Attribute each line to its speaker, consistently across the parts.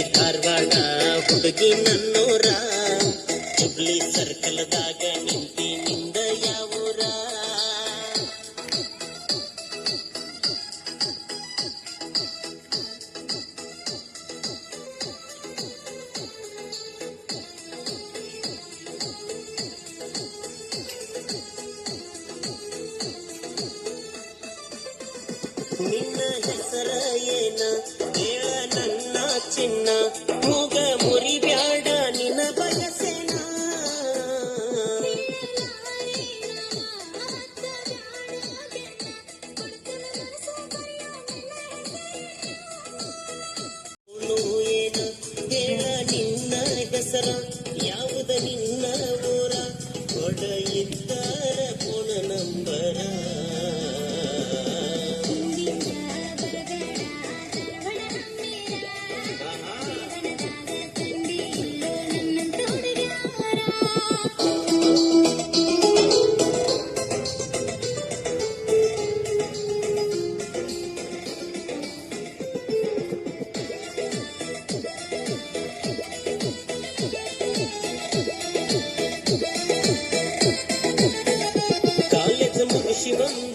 Speaker 1: ನಗರಿ ಧಾರವಾಡ ಹುಡುಗಿ ನನ್ನೂರ ಹುಬ್ಳಿ ಸರ್ಕಲ್ದಾಗ ನಿಂತಿ ನಿಂದ ಯಾವೂರ ನಿನ್ನ ಹೆಸರ ಏನ ಹೇಳ ನನ್ನ ಚಿನ್ನ ಮೂಗ ಮುರಿಬ್ಯಾಡ ನಿನ್ನ ನಿನ ಅವನು ಏನ ಹೇಳ ನಿನ್ನ ಹೆಸರ?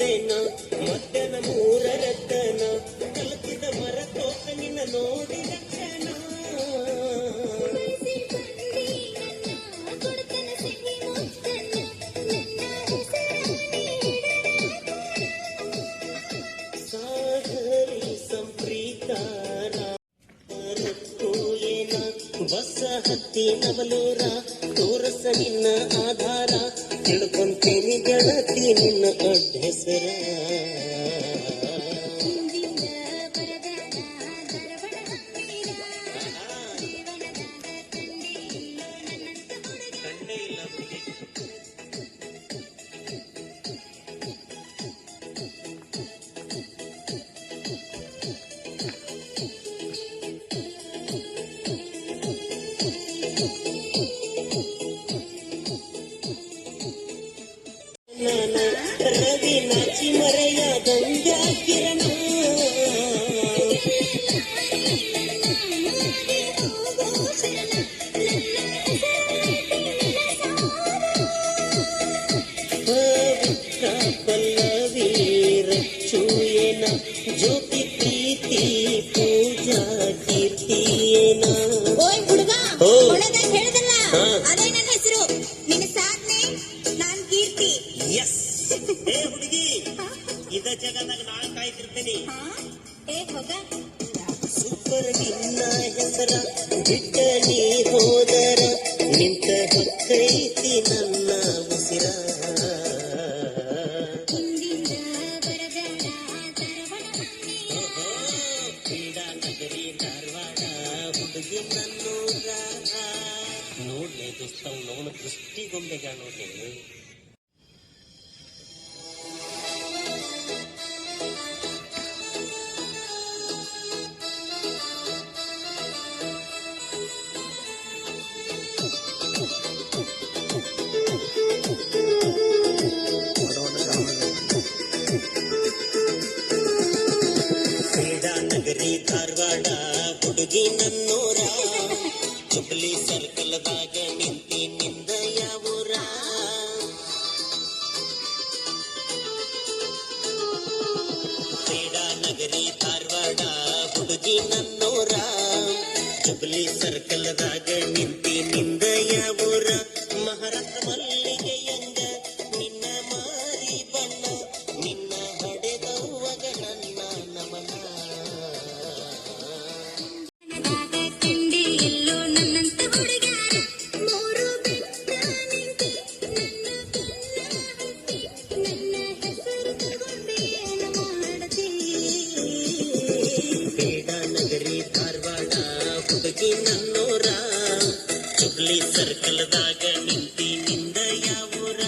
Speaker 1: ಮುಗಿಸಿ ಬಂದೇನ ಮೂರ ರತ್ತನ ಕಲಕಿದ ಮರ ತೋಟ ನಿನ್ನ ನೋಡಿ ಕ್ಷಣ. ಸಾಗರಿ ಸಂಪ್ರೀತಾರ ಏನ ಬಸ ಹತ್ತಿ ನವಲೂರ ತೋರಸ ನಿನ್ನ ಆಧಾರ. ತಿಳ್ಕೊಂತೇನಿ ಗೆಳತಿ ನಿನ್ನ ಅಡ್ಡ ಹೆಸರ ಕಂಡೇ ಇಲ್ಲ கண்ணாச்சி மறையா கங்கா கிரணா பல்லவீர சூயன
Speaker 2: ஜோதி ಹುಡುಗಿ.
Speaker 1: ಇದ ಜಗದಾಗ ನಾಳೆ ಕಾಯ್ತಿರ್ತೀನಿ?
Speaker 2: ಏ ಹೋಗ.
Speaker 1: ಸೂಪರ್ ನಿನ್ನ ಹೆಸರ ಬಿಟ್ಟ ನೀ ಹೋದರ ನಿಂತ ಹೊತ್ತೈತಿ ನನ್ನ ಉಸಿರ.
Speaker 2: ಹಿಂದಿಂದ ಬರಗಾಲ ತರವಣ
Speaker 1: ಕ್ರೀಡಾ ನಗರಿ ಧಾರವಾಡ ಹುಡುಗಿ ನನ್ನೂರ. ನೋಡ್ಲಿ ದೋಸ್ತ ನೋಡ ದೃಷ್ಟಿಗೊಂಬೆಗ ನೋಡ್ಲಿ ಧಾರವಾಡ, ಹುಡುಗಿ ನನ್ನೂರ. ಚುಬ್ಲಿ ಸರ್ಕಲ್ದಾಗ ನಿಂತಿ ನಿಂದ ಯಾವೂರ. ಕ್ರೀಡಾ ನಗರಿ ಧಾರವಾಡ, ಹುಡುಗಿ ನನ್ನೂರ. ಚುಬ್ಲಿ ಸರ್ಕಲ್ದಾಗ ನಿಂತಿ ನಿಂದ ಚುಬ್ಲಿ ಸರ್ಕಲ್ದಾಗ ನಿಂತಿ ನಿಂದ ಯಾವೂರ?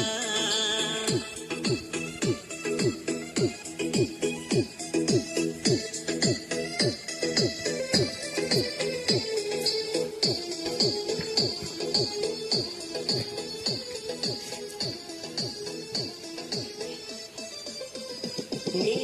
Speaker 1: ನೀ